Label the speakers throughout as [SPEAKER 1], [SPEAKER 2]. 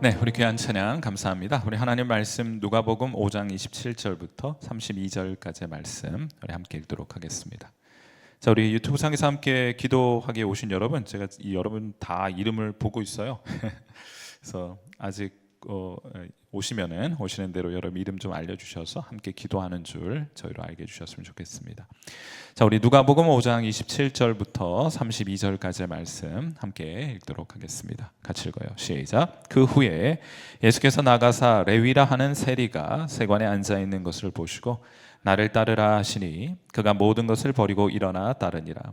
[SPEAKER 1] 네, 우리 귀한 찬양 감사합니다. 우리 하나님 말씀 누가복음 5장 27절부터 32절까지의 말씀 우리 함께 읽도록 하겠습니다. 자, 우리 유튜브 상에서 함께 기도하게 오신 여러분, 제가 이 여러분 다 이름을 보고 있어요. 그래서 아직 어, 오시면은 오시는 대로 여러분 이름 좀 알려주셔서 함께 기도하는 줄 저희로 알게 해주셨으면 좋겠습니다. 자, 우리 누가복음 5장 27절부터 32절까지의 말씀 함께 읽도록 하겠습니다. 같이 읽어요. 시작. 그 후에 예수께서 나가사 레위라 하는 세리가 세관에 앉아 있는 것을 보시고 나를 따르라 하시니 그가 모든 것을 버리고 일어나 따르니라.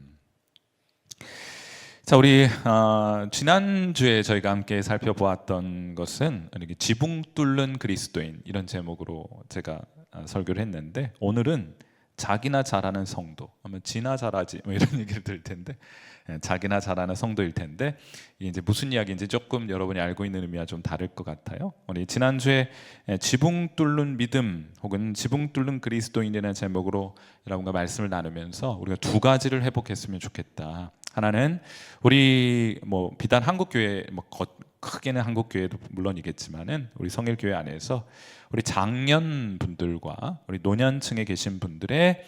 [SPEAKER 1] 자, 우리 어, 지난 주에 저희가 함께 살펴보았던 것은 이렇게 지붕 뚫는 그리스도인 이런 제목으로 제가 어, 설교를 했는데 오늘은 자기나 잘하는 성도, 아마 지나 잘하지 뭐 이런 얘기를 들을 텐데 예, 자기나 잘하는 성도일 텐데 이제 무슨 이야기인지 조금 여러분이 알고 있는 의미와 좀 다를 것 같아요. 우리 지난 주에 예, 지붕 뚫는 믿음 혹은 지붕 뚫는 그리스도인이라는 제목으로 여러분과 말씀을 나누면서 우리가 두 가지를 회복했으면 좋겠다. 하나는 우리 뭐 비단 한국 교회 뭐 거- 크게는 한국 교회도 물론이겠지만은 우리 성일 교회 안에서 우리 장년 분들과 우리 노년층에 계신 분들의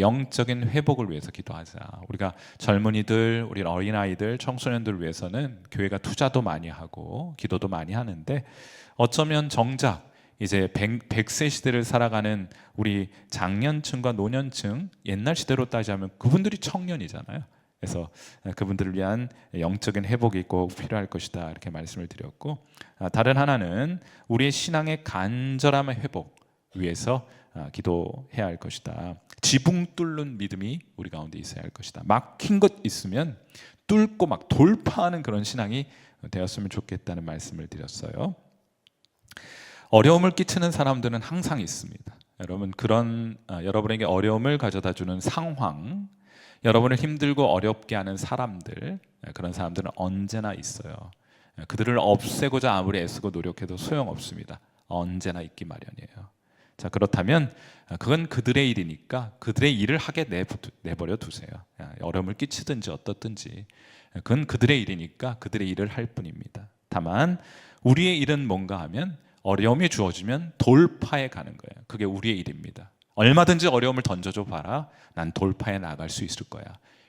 [SPEAKER 1] 영적인 회복을 위해서 기도하자. 우리가 젊은이들, 우리 어린 아이들, 청소년들 위해서는 교회가 투자도 많이 하고 기도도 많이 하는데 어쩌면 정작 이제 100, 100세 시대를 살아가는 우리 장년층과 노년층 옛날 시대로 따지자면 그분들이 청년이잖아요. 그래서 그분들을 위한 영적인 회복이 꼭 필요할 것이다 이렇게 말씀을 드렸고 아, 다른 하나는 우리의 신앙의 간절함의 회복 위해서 아, 기도해야 할 것이다. 지붕 뚫는 믿음이 우리 가운데 있어야 할 것이다. 막힌 것 있으면 뚫고 막 돌파하는 그런 신앙이 되었으면 좋겠다는 말씀을 드렸어요. 어려움을 끼치는 사람들은 항상 있습니다. 여러분 그런 아, 여러분에게 어려움을 가져다 주는 상황, 여러분을 힘들고 어렵게 하는 사람들 예, 그런 사람들은 언제나 있어요. 예, 그들을 없애고자 아무리 애쓰고 노력해도 소용 없습니다. 언제나 있기 마련이에요. 자 그렇다면 아, 그건 그들의 일이니까 그들의 일을 하게 내, 내버려 두세요. 야, 어려움을 끼치든지 어떻든지 예, 그건 그들의 일이니까 그들의 일을 할 뿐입니다. 다만 우리의 일은 뭔가 하면 어려움이 주어지면 돌파해 가는 거예요. 그게 우리의 일입니다. 얼마든지 어려움을 던져줘 봐라. 난 돌파해 나갈 수 있을 거야.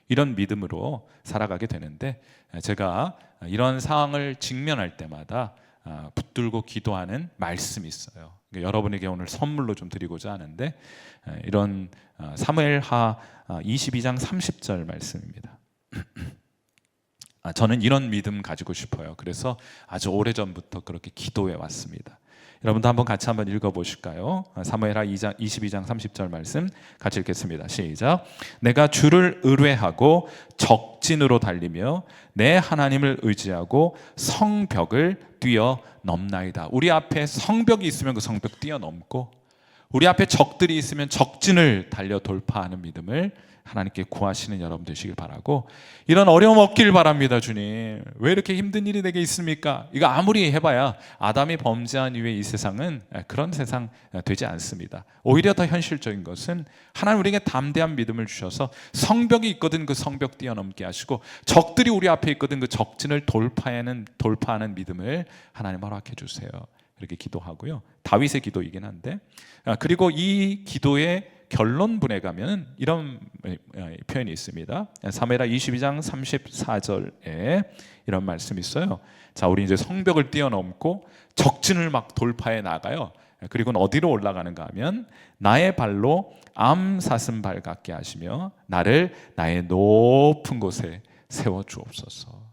[SPEAKER 1] 이런 믿음으로 살아가게 되는데 제가 이런 상황을 직면할 때마다 아, 붙들고 기도하는 말씀이 있어요. 여러분에게 오늘 선물로 좀 드리고자 하는데 이런 아, 사무엘하 22장 30절 말씀입니다. 아, 저는 이런 믿음 가지고 싶어요. 그래서 아주 오래 전부터 그렇게 기도해 왔습니다. 여러분도 한번 같이 한번 읽어 보실까요? 사무엘하 2장 22장 30절 말씀 같이 읽겠습니다. 시작. 내가 주를 의뢰하고 적진으로 달리며 내 하나님을 의지하고 성벽을 뛰어 넘나이다. 우리 앞에 성벽이 있으면 그 성벽 뛰어 넘고 우리 앞에 적들이 있으면 적진을 달려 돌파하는 믿음을 하나님께 구하시는 여러분 되시길 바라고 이런 어려움 없길 바랍니다 주님. 왜 이렇게 힘든 일이 내게 있습니까? 이거 아무리 해봐야 아담이 범죄한 이후에 이 세상은 그런 세상 되지 않습니다. 오히려 더 현실적인 것은 하나님 우리에게 담대한 믿음을 주셔서 성벽이 있거든 그 성벽 뛰어넘게 하시고 적들이 우리 앞에 있거든 그 적진을 돌파하는 돌파하는 믿음을 하나님 허락해 주세요. 이렇게 기도하고요. 다윗의 기도이긴 한데 아, 그리고 이 기도의 결론분에 가면 이런 표현이 있습니다. 사무엘하 22장 34절에 이런 말씀이 있어요. 자, 우리 이제 성벽을 뛰어넘고 적진을 막 돌파해 나가요. 그리고는 어디로 올라가는가 하면 나의 발로 암 사슴발 같게 하시며 나를 나의 높은 곳에 세워 주옵소서.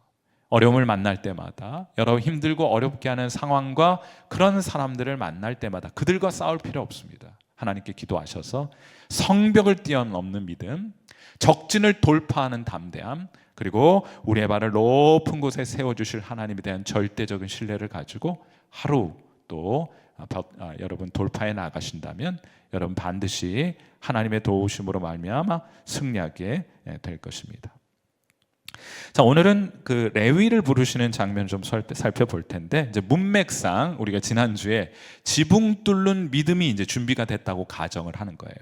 [SPEAKER 1] 어려움을 만날 때마다 여러 힘들고 어렵게 하는 상황과 그런 사람들을 만날 때마다 그들과 싸울 필요 없습니다. 하나님께 기도하셔서 성벽을 뛰어넘는 믿음, 적진을 돌파하는 담대함, 그리고 우리의 발을 높은 곳에 세워 주실 하나님에 대한 절대적인 신뢰를 가지고 하루 또 아, 여러분 돌파해 나가신다면 여러분 반드시 하나님의 도우심으로 말미암아 승리하게 예, 될 것입니다. 자 오늘은 그 레위를 부르시는 장면 좀 살- 살펴볼 텐데 이제 문맥상 우리가 지난주에 지붕 뚫는 믿음이 이제 준비가 됐다고 가정을 하는 거예요.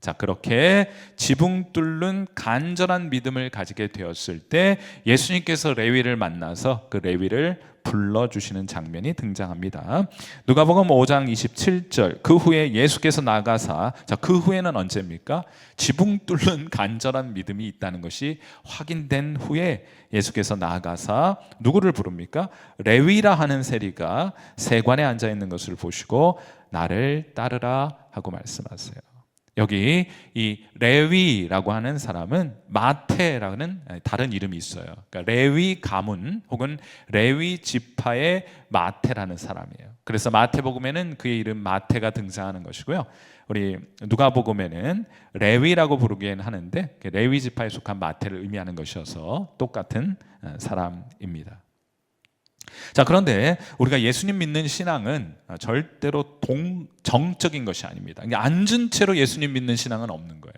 [SPEAKER 1] 자 그렇게 지붕 뚫는 간절한 믿음을 가지게 되었을 때 예수님께서 레위를 만나서 그 레위를 불러 주시는 장면이 등장합니다. 누가복음 5장 27절 그 후에 예수께서 나가사 자 그 후에는 언제입니까? 지붕 뚫는 간절한 믿음이 있다는 것이 확인된 후에 예수께서 나가사 누구를 부릅니까? 레위라 하는 세리가 세관에 앉아 있는 것을 보시고 나를 따르라 하고 말씀하세요. 여기 이 레위라고 하는 사람은 마테라는 다른 이름이 있어요. 그러니까 레위 가문 혹은 레위 지파의 마테라는 사람이에요. 그래서 마태복음에는 그의 이름 마테가 등장하는 것이고요. 우리 누가복음에는 레위라고 부르기는 하는데 레위 지파에 속한 마테를 의미하는 것이어서 똑같은 어, 사람입니다. 자 그런데 우리가 예수님 믿는 신앙은 절대로 동 정적인 것이 아닙니다. 앉은 채로 예수님 믿는 신앙은 없는 거예요.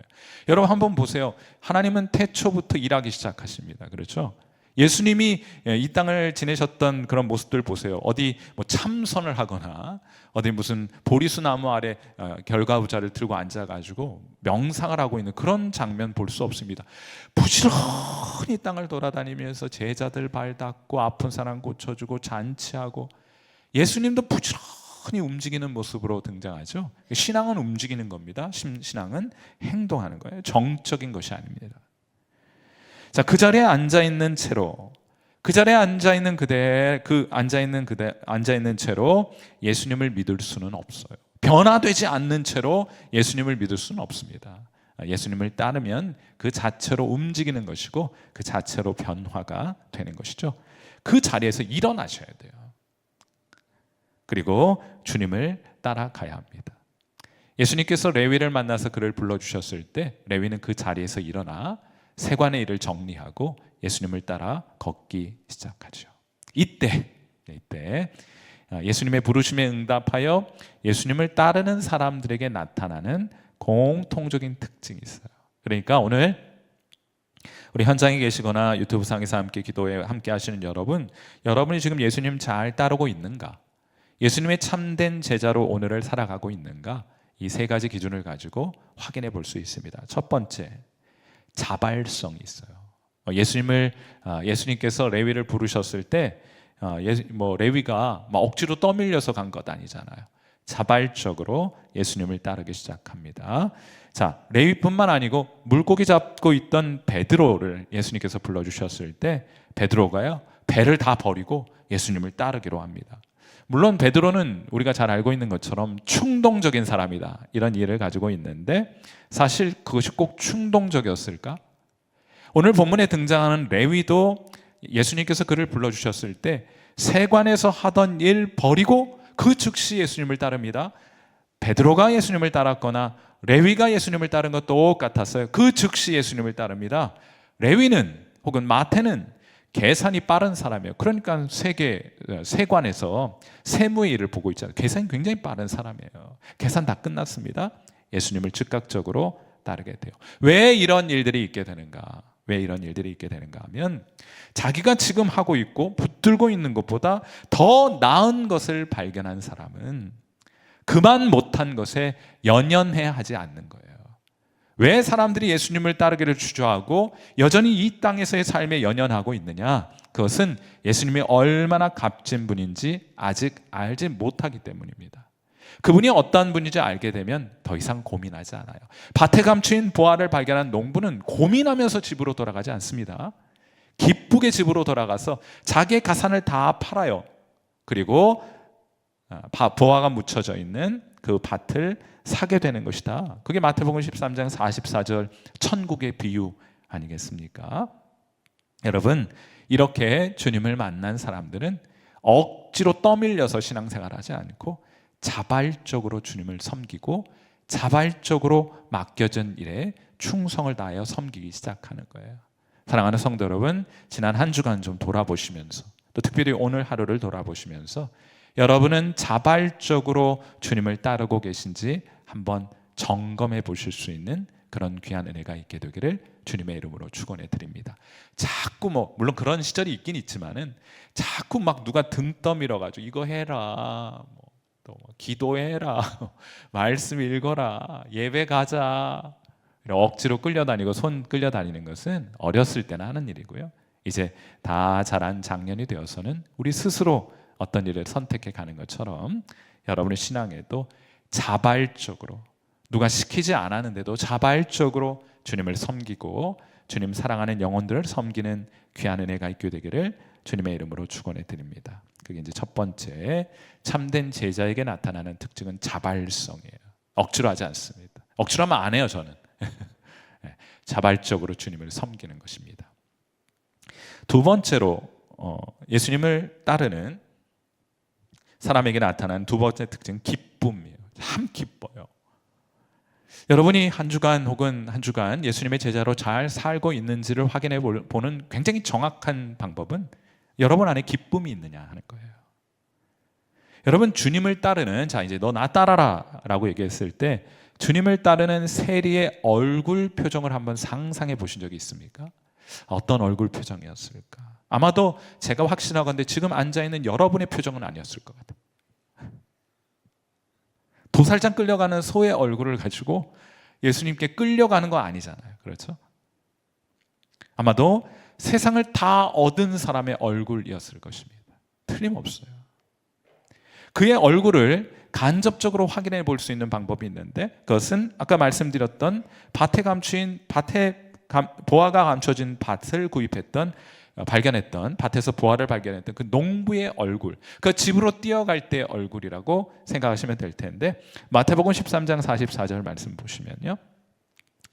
[SPEAKER 1] 여러분 한번 보세요. 하나님은 태초부터 일하기 시작하십니다. 그렇죠? 예수님이 이 땅을 지내셨던 그런 모습들 보세요. 어디 뭐 참선을 하거나 어디 무슨 보리수 나무 아래 어, 결과부자를 들고 앉아가지고 명상을 하고 있는 그런 장면 볼 수 없습니다. 부지런히 땅을 돌아다니면서 제자들 발 닦고 아픈 사람 고쳐주고 잔치하고 예수님도 부지런히 움직이는 모습으로 등장하죠. 신앙은 움직이는 겁니다. 신- 신앙은 행동하는 거예요. 정적인 것이 아닙니다. 자, 그 자리에 앉아 있는 채로 그 자리에 앉아 있는 그대 그 앉아 있는 그대 앉아 있는 채로 예수님을 믿을 수는 없어요. 변화되지 않는 채로 예수님을 믿을 수는 없습니다. 예수님을 따르면 그 자체로 움직이는 것이고 그 자체로 변화가 되는 것이죠. 그 자리에서 일어나셔야 돼요. 그리고 주님을 따라가야 합니다. 예수님께서 레위를 만나서 그를 불러 주셨을 때 레위는 그 자리에서 일어나 세관의 일을 정리하고 예수님을 따라 걷기 시작하죠. 이때 이때 예수님의 부르심에 응답하여 예수님을 따르는 사람들에게 나타나는 공통적인 특징이 있어요. 그러니까 오늘 우리 현장에 계시거나 유튜브 상에서 함께 기도에 함께 하시는 여러분, 여러분이 지금 예수님 잘 따르고 있는가? 예수님의 참된 제자로 오늘을 살아가고 있는가? 이 세 가지 기준을 가지고 확인해 볼 수 있습니다. 첫 번째, 자발성이 있어요. 어, 예수님을 아, 예수님께서 레위를 부르셨을 때, 어, 예- 뭐 레위가 막 억지로 떠밀려서 간 것 아니잖아요. 자발적으로 예수님을 따르기 시작합니다. 자, 레위뿐만 아니고 물고기 잡고 있던 베드로를 예수님께서 불러 주셨을 때 베드로가요 배를 다 버리고 예수님을 따르기로 합니다. 물론 베드로는 우리가 잘 알고 있는 것처럼 충동적인 사람이다 이런 이해를 가지고 있는데 사실 그것이 꼭 충동적이었을까? 오늘 본문에 등장하는 레위도 예수님께서 그를 불러 주셨을 때 세관에서 하던 일 버리고 그 즉시 예수님을 따릅니다. 베드로가 예수님을 따랐거나 레위가 예수님을 따른 것 똑같았어요. 그 즉시 예수님을 따릅니다. 레위는 혹은 마태는 계산이 빠른 사람이에요. 그러니까 세계 세관에서 세무의 일을 보고 있잖아요. 계산이 굉장히 빠른 사람이에요. 계산 다 끝났습니다. 예수님을 즉각적으로 따르게 돼요. 왜 이런 일들이 있게 되는가? 왜 이런 일들이 있게 되는가 하면 자기가 지금 하고 있고 붙들고 있는 것보다 더 나은 것을 발견한 사람은 그만 못한 것에 연연해 하지 않는 거예요. 왜 사람들이 예수님을 따르기를 주저하고 여전히 이 땅에서의 삶에 연연하고 있느냐? 그것은 예수님이 얼마나 값진 분인지 아직 알지 못하기 때문입니다. 그분이 어떠한 분인지 알게 되면 더 이상 고민하지 않아요. 밭에 감추인 보화를 발견한 농부는 고민하면서 집으로 돌아가지 않습니다. 기쁘게 집으로 돌아가서 자기의 가산을 다 팔아요. 그리고 아, 바- 보화가 묻혀져 있는 그 밭을 사게 되는 것이다. 그게 마태복음 13장 44절 천국의 비유 아니겠습니까? 여러분 이렇게 주님을 만난 사람들은 억지로 떠밀려서 신앙생활 하지 않고 자발적으로 주님을 섬기고 자발적으로 맡겨진 일에 충성을 다하여 섬기기 시작하는 거예요. 사랑하는 성도 여러분, 지난 한 주간 좀 돌아보시면서 또 특별히 오늘 하루를 돌아보시면서 여러분은 자발적으로 주님을 따르고 계신지 한번 점검해 보실 수 있는 그런 귀한 은혜가 있게 되기를 주님의 이름으로 축원해 드립니다. 자꾸 뭐 물론 그런 시절이 있긴 있지만은 자꾸 막 누가 등 떠밀어 가지고 이거 해라. 뭐또 뭐 기도해라. 말씀 읽어라. 예배 가자. 억지로 끌려다니고 손 끌려다니는 것은 어렸을 때나 하는 일이고요. 이제 다 자란 장년이 되어서는 우리 스스로 어떤 일을 선택해 가는 것처럼 여러분의 신앙에도 자발적으로 누가 시키지 않았는데도 자발적으로 주님을 섬기고 주님 사랑하는 영혼들을 섬기는 귀한 은혜가 있게 되기를 주님의 이름으로 축원해 드립니다. 그게 이제 첫 번째 참된 제자에게 나타나는 특징은 자발성이에요. 억지로 하지 않습니다. 억지로 하면 안 해요, 저는. 네, 자발적으로 주님을 섬기는 것입니다. 두 번째로 어, 예수님을 따르는 사람에게 나타난 두 번째 특징 기쁨이에요. 참 기뻐요. 여러분이 한 주간 혹은 한 주간 예수님의 제자로 잘 살고 있는지를 확인해 보는 굉장히 정확한 방법은 여러분 안에 기쁨이 있느냐 하는 거예요. 여러분 주님을 따르는 자 이제 너 나 따라라라고 얘기했을 때 주님을 따르는 세리의 얼굴 표정을 한번 상상해 보신 적이 있습니까? 어떤 얼굴 표정이었을까? 아마도 제가 확신하건데 지금 앉아 있는 여러분의 표정은 아니었을 것 같아요. 도살장 끌려가는 소의 얼굴을 가지고 예수님께 끌려가는 거 아니잖아요. 그렇죠? 아마도 세상을 다 얻은 사람의 얼굴이었을 것입니다. 틀림없어요. 그의 얼굴을 간접적으로 확인해 볼 수 있는 방법이 있는데 그것은 아까 말씀드렸던 밭에 감추인 밭에 보아가 감춰진 밭을 구입했던 어, 발견했던 밭에서 보아를 발견했던 그 농부의 얼굴, 그 집으로 뛰어갈 때의 얼굴이라고 생각하시면 될 텐데 마태복음 13장 44절 말씀 보시면요.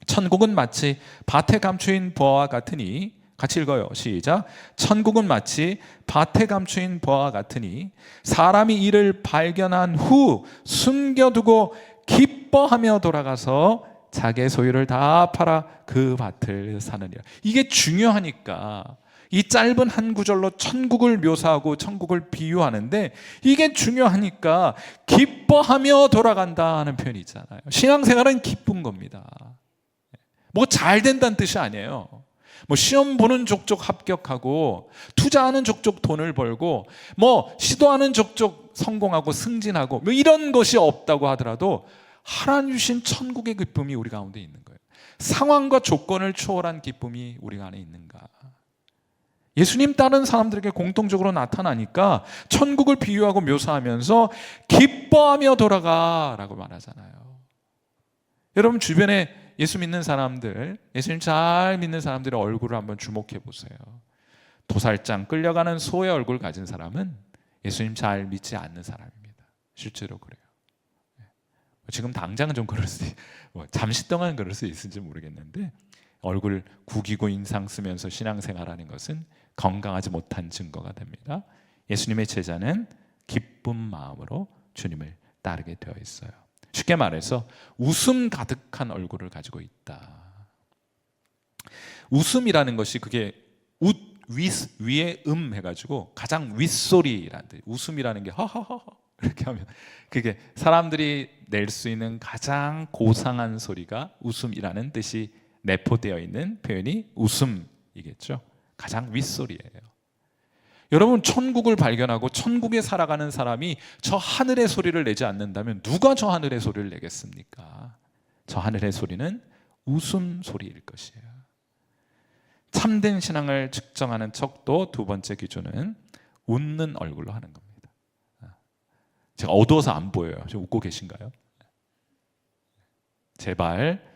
[SPEAKER 1] 천국은 마치 밭에 감추인 보아와 같으니 같이 읽어요. 시작. 천국은 마치 밭에 감추인 보아와 같으니 사람이 이를 발견한 후 숨겨두고 기뻐하며 돌아가서 자기의 소유를 다 팔아 그 밭을 사느니라. 이게 중요하니까 이 짧은 한 구절로 천국을 묘사하고 천국을 비유하는데 이게 중요하니까 기뻐하며 돌아간다 하는 표현이 있잖아요. 신앙생활은 기쁜 겁니다. 뭐 잘 된다는 뜻이 아니에요. 뭐 시험 보는 족족 합격하고 투자하는 족족 돈을 벌고 뭐 시도하는 족족 성공하고 승진하고 뭐 이런 것이 없다고 하더라도 하나님 주신 천국의 기쁨이 우리 가운데 있는 거예요. 상황과 조건을 초월한 기쁨이 우리 안에 있는가? 예수님 따른 사람들에게 공통적으로 나타나니까 천국을 비유하고 묘사하면서 기뻐하며 돌아가라고 말하잖아요. 여러분 주변에 예수 믿는 사람들, 예수님 잘 믿는 사람들의 얼굴을 한번 주목해 보세요. 도살장 끌려가는 소의 얼굴 가진 사람은 예수님 잘 믿지 않는 사람입니다. 실제로 그래요. 네. 지금 당장은 좀 그럴 수, 뭐 잠시 동안 그럴 수 있을지 모르겠는데 얼굴 구기고 인상 쓰면서 신앙생활하는 것은 건강하지 못한 증거가 됩니다. 예수님의 제자는 기쁜 마음으로 주님을 따르게 되어 있어요. 쉽게 말해서 웃음 가득한 얼굴을 가지고 있다. 웃음이라는 것이 그게 웃 위, 위에 음 해가지고 가장 윗소리라는 뜻. 웃음이라는 게 허허허 이렇게 하면 그게 사람들이 낼 수 있는 가장 고상한 소리가 웃음이라는 뜻이 내포되어 있는 표현이 웃음이겠죠. 가장 윗소리예요. 여러분 천국을 발견하고 천국에 살아가는 사람이 저 하늘의 소리를 내지 않는다면 누가 저 하늘의 소리를 내겠습니까? 저 하늘의 소리는 웃음 소리일 것이에요. 참된 신앙을 측정하는 척도 두 번째 기준은 웃는 얼굴로 하는 겁니다. 제가 어두워서 안 보여요. 지금 웃고 계신가요? 제발 아,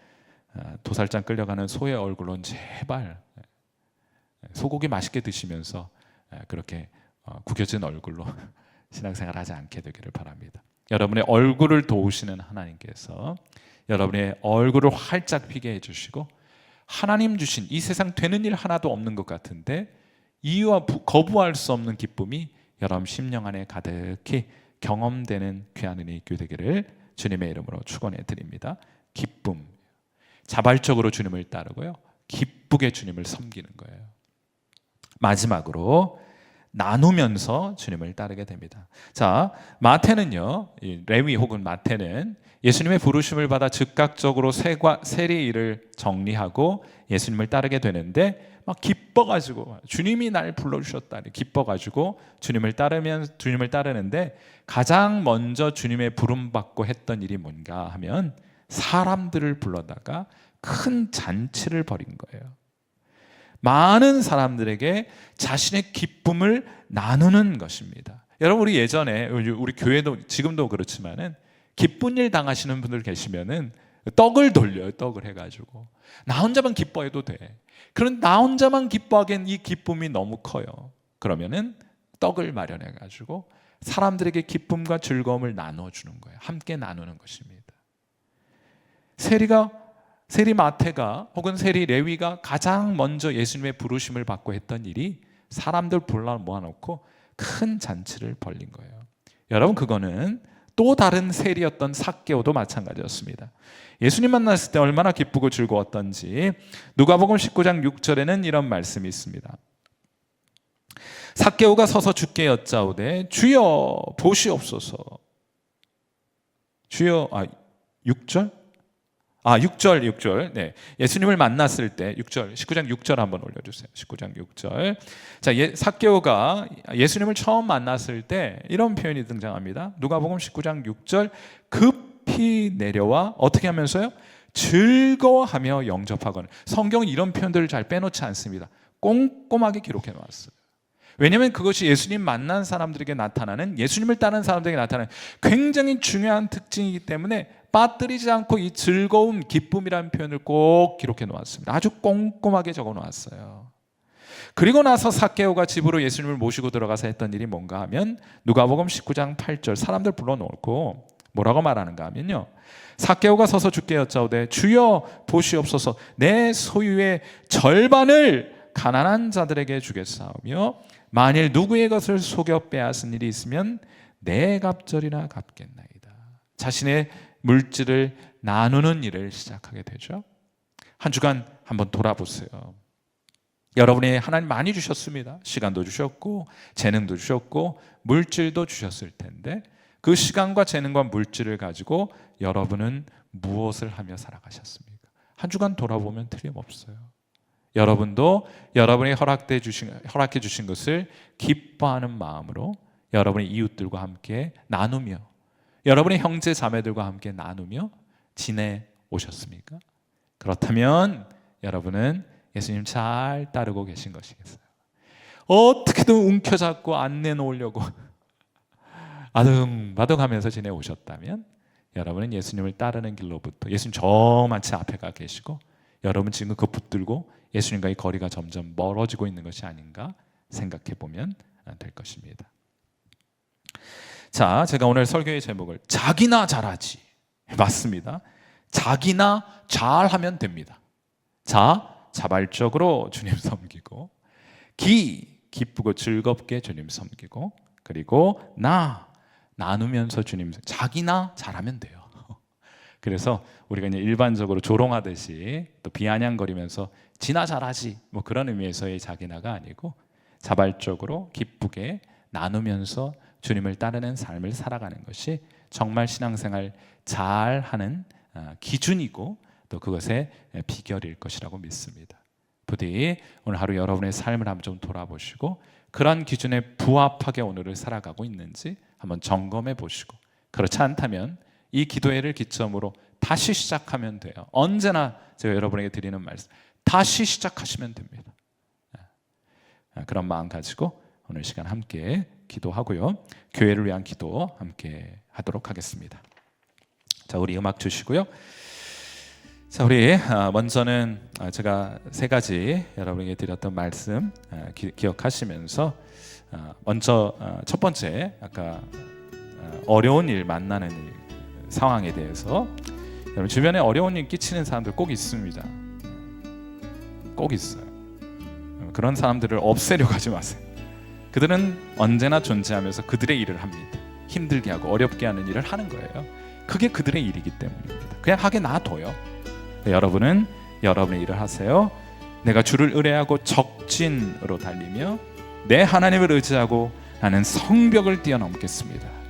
[SPEAKER 1] 도살장 끌려가는 소의 얼굴로는 제발 소고기 맛있게 드시면서 그렇게 어, 구겨진 얼굴로 신앙생활 하지 않게 되기를 바랍니다. 여러분의 얼굴을 도우시는 하나님께서 여러분의 얼굴을 활짝 피게 해주시고 하나님 주신 이 세상 되는 일 하나도 없는 것 같은데 이유와 거부할 수 없는 기쁨이 여러분 심령 안에 가득히 경험되는 귀한 은혜 되기를 주님의 이름으로 축원해 드립니다. 기쁨 자발적으로 주님을 따르고요. 기쁘게 주님을 섬기는 거예요. 마지막으로 나누면서 주님을 따르게 됩니다. 자, 마태는요, 이 레위 혹은 마태는 예수님의 부르심을 받아 즉각적으로 세과, 세리 일을 정리하고 예수님을 따르게 되는데 막 기뻐가지고 주님이 날 불러주셨다 기뻐가지고 주님을 따르면 주님을 따르는데 가장 먼저 주님의 부름 받고 했던 일이 뭔가 하면 사람들을 불러다가 큰 잔치를 벌인 거예요. 많은 사람들에게 자신의 기쁨을 나누는 것입니다. 여러분 우리 예전에 우리 교회도 지금도 그렇지만은 기쁜 일 당하시는 분들 계시면은 떡을 돌려요. 떡을 해가지고 나 혼자만 기뻐해도 돼. 그런 나 혼자만 기뻐하기엔 이 기쁨이 너무 커요. 그러면은 떡을 마련해가지고 사람들에게 기쁨과 즐거움을 나눠주는 거예요. 함께 나누는 것입니다. 세리가 세리 마태가 혹은 세리 레위가 가장 먼저 예수님의 부르심을 받고 했던 일이 사람들 불러 모아놓고 큰 잔치를 벌린 거예요. 여러분 그거는 또 다른 세리였던 삭개오도 마찬가지였습니다. 예수님 만났을 때 얼마나 기쁘고 즐거웠던지 누가복음 19장 6절에는 이런 말씀이 있습니다. 삭개오가 서서 주께 여짜오되 주여 보시옵소서. 주여 아 6절? 아, 6절, 6절. 네. 예수님을 만났을 때 6절, 19장 6절 한번 올려 주세요. 19장 6절. 자, 예, 사개오가 예수님을 처음 만났을 때 이런 표현이 등장합니다. 누가복음 19장 6절 급히 내려와 어떻게 하면서요? 즐거워하며 영접하거나. 성경은 이런 표현들을 잘 빼놓지 않습니다. 꼼꼼하게 기록해 놓았어요. 왜냐하면 그것이 예수님 만난 사람들에게 나타나는 예수님을 따르는 사람들에게 나타나는 굉장히 중요한 특징이기 때문에 빠뜨리지 않고 이 즐거움, 기쁨이라는 표현을 꼭 기록해 놓았습니다. 아주 꼼꼼하게 적어 놓았어요. 그리고 나서 사케오가 집으로 예수님을 모시고 들어가서 했던 일이 뭔가 하면 누가복음 19장 8절 사람들 불러놓고 뭐라고 말하는가 하면요. 사케오가 서서 주께 여짜오되 주여 보시옵소서 내 소유의 절반을 가난한 자들에게 주겠사오며 만일 누구의 것을 속여 빼앗은 일이 있으면 내 갑절이나 갚겠나이다. 자신의 물질을 나누는 일을 시작하게 되죠. 한 주간 한번 돌아보세요. 여러분이 하나님 많이 주셨습니다. 시간도 주셨고, 재능도 주셨고, 물질도 주셨을 텐데, 그 시간과 재능과 물질을 가지고 여러분은 무엇을 하며 살아가셨습니까? 한 주간 돌아보면 틀림없어요. 여러분도 여러분이 허락돼 주신, 허락해 주신 것을 기뻐하는 마음으로 여러분의 이웃들과 함께 나누며 여러분의 형제 자매들과 함께 나누며 지내 오셨습니까? 그렇다면 여러분은 예수님 잘 따르고 계신 것이겠어요. 어떻게든 움켜잡고 안 내놓으려고 아등바등하면서 지내 오셨다면 여러분은 예수님을 따르는 길로부터 예수님 저만치 앞에 가 계시고 여러분 지금 그 붙들고 예수님과의 거리가 점점 멀어지고 있는 것이 아닌가 생각해 보면 될 것입니다. 자, 제가 오늘 설교의 제목을 자기나 잘하지. 맞습니다. 자기나 잘하면 됩니다. 자, 자발적으로 주님 섬기고 기 기쁘고 즐겁게 주님 섬기고 그리고 나 나누면서 주님 자기나 잘하면 돼요. 그래서 우리가 이제 일반적으로 조롱하듯이 또 비아냥거리면서 지나 잘하지 뭐 그런 의미에서의 자기나가 아니고 자발적으로 기쁘게 나누면서 주님을 따르는 삶을 살아가는 것이 정말 신앙생활 잘 하는 아, 기준이고 또 그것의 비결일 것이라고 믿습니다. 부디 오늘 하루 여러분의 삶을 한번 좀 돌아보시고 그러한 기준에 부합하게 오늘을 살아가고 있는지 한번 점검해 보시고 그렇지 않다면 이 기도회를 기점으로 다시 시작하면 돼요. 언제나 제가 여러분에게 드리는 말씀 다시 시작하시면 됩니다. 아, 그런 마음 가지고 오늘 시간 함께 기도하고요. 교회를 위한 기도 함께 하도록 하겠습니다. 자, 우리 음악 주시고요. 자, 우리 아, 먼저는 아, 제가 세 가지 여러분에게 드렸던 말씀 아, 기, 억하시면서 먼저 첫 번째 아까 어려운 일 만나는 일, 상황에 대해서 여러분 주변에 어려운 일 끼치는 사람들 꼭 있습니다. 꼭 있어요. 그런 사람들을 없애려 가지 마세요. 그들은 언제나 존재하면서 그들의 일을 합니다. 힘들게 하고 어렵게 하는 일을 하는 거예요. 그게 그들의 일이기 때문입니다. 그냥 하게 놔둬요. 여러분은 여러분의 일을 하세요. 내가 주를 의뢰하고 적진으로 달리며 내 하나님을 의지하고 나는 성벽을 뛰어넘겠습니다.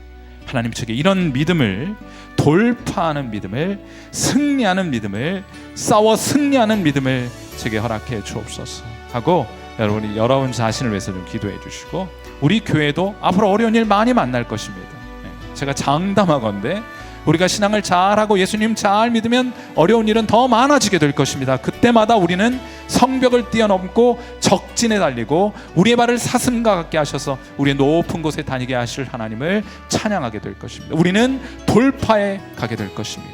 [SPEAKER 1] 하나님 측에 이런 믿음을 돌파하는 믿음을 승리하는 믿음을 싸워 승리하는 믿음을 제게 허락해 주옵소서 하고 여러분이 여러분 자신을 위해서 좀 기도해 주시고 우리 교회도 앞으로 어려운 일 많이 만날 것입니다. 네, 제가 장담하건대 우리가 신앙을 잘하고 예수님 잘 믿으면 어려운 일은 더 많아지게 될 것입니다. 그때마다 우리는 성벽을 뛰어넘고 적진에 달리고 우리의 발을 사슴과 같게 하셔서 우리의 높은 곳에 다니게 하실 하나님을 찬양하게 될 것입니다. 우리는 돌파에 가게 될 것입니다.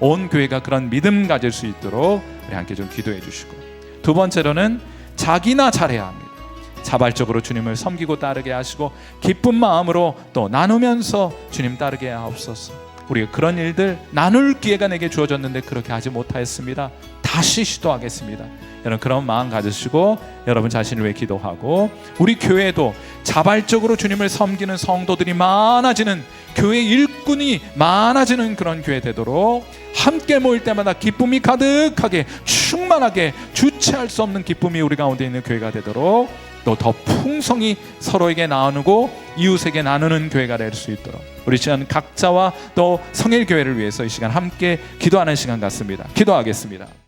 [SPEAKER 1] 온 교회가 그런 믿음 가질 수 있도록 우리 함께 좀 기도해 주시고 두 번째로는 자기나 잘해야 합니다. 자발적으로 주님을 섬기고 따르게 하시고 기쁜 마음으로 또 나누면서 주님 따르게 하옵소서. 우리가 그런 일들 나눌 기회가 내게 주어졌는데 그렇게 하지 못하였습니다. 다시 시도하겠습니다. 여러분 그런 마음 가지시고 여러분 자신을 위해 기도하고 우리 교회도 자발적으로 주님을 섬기는 성도들이 많아지는 교회 일꾼이 많아지는 그런 교회 되도록 함께 모일 때마다 기쁨이 가득하게 충만하게 주체할 수 없는 기쁨이 우리 가운데 있는 교회가 되도록 또 더 풍성히 서로에게 나누고 이웃에게 나누는 교회가 될 수 있도록 우리 시간 각자와 또 성일 교회를 위해서 이 시간 함께 기도하는 시간 같습니다. 기도하겠습니다.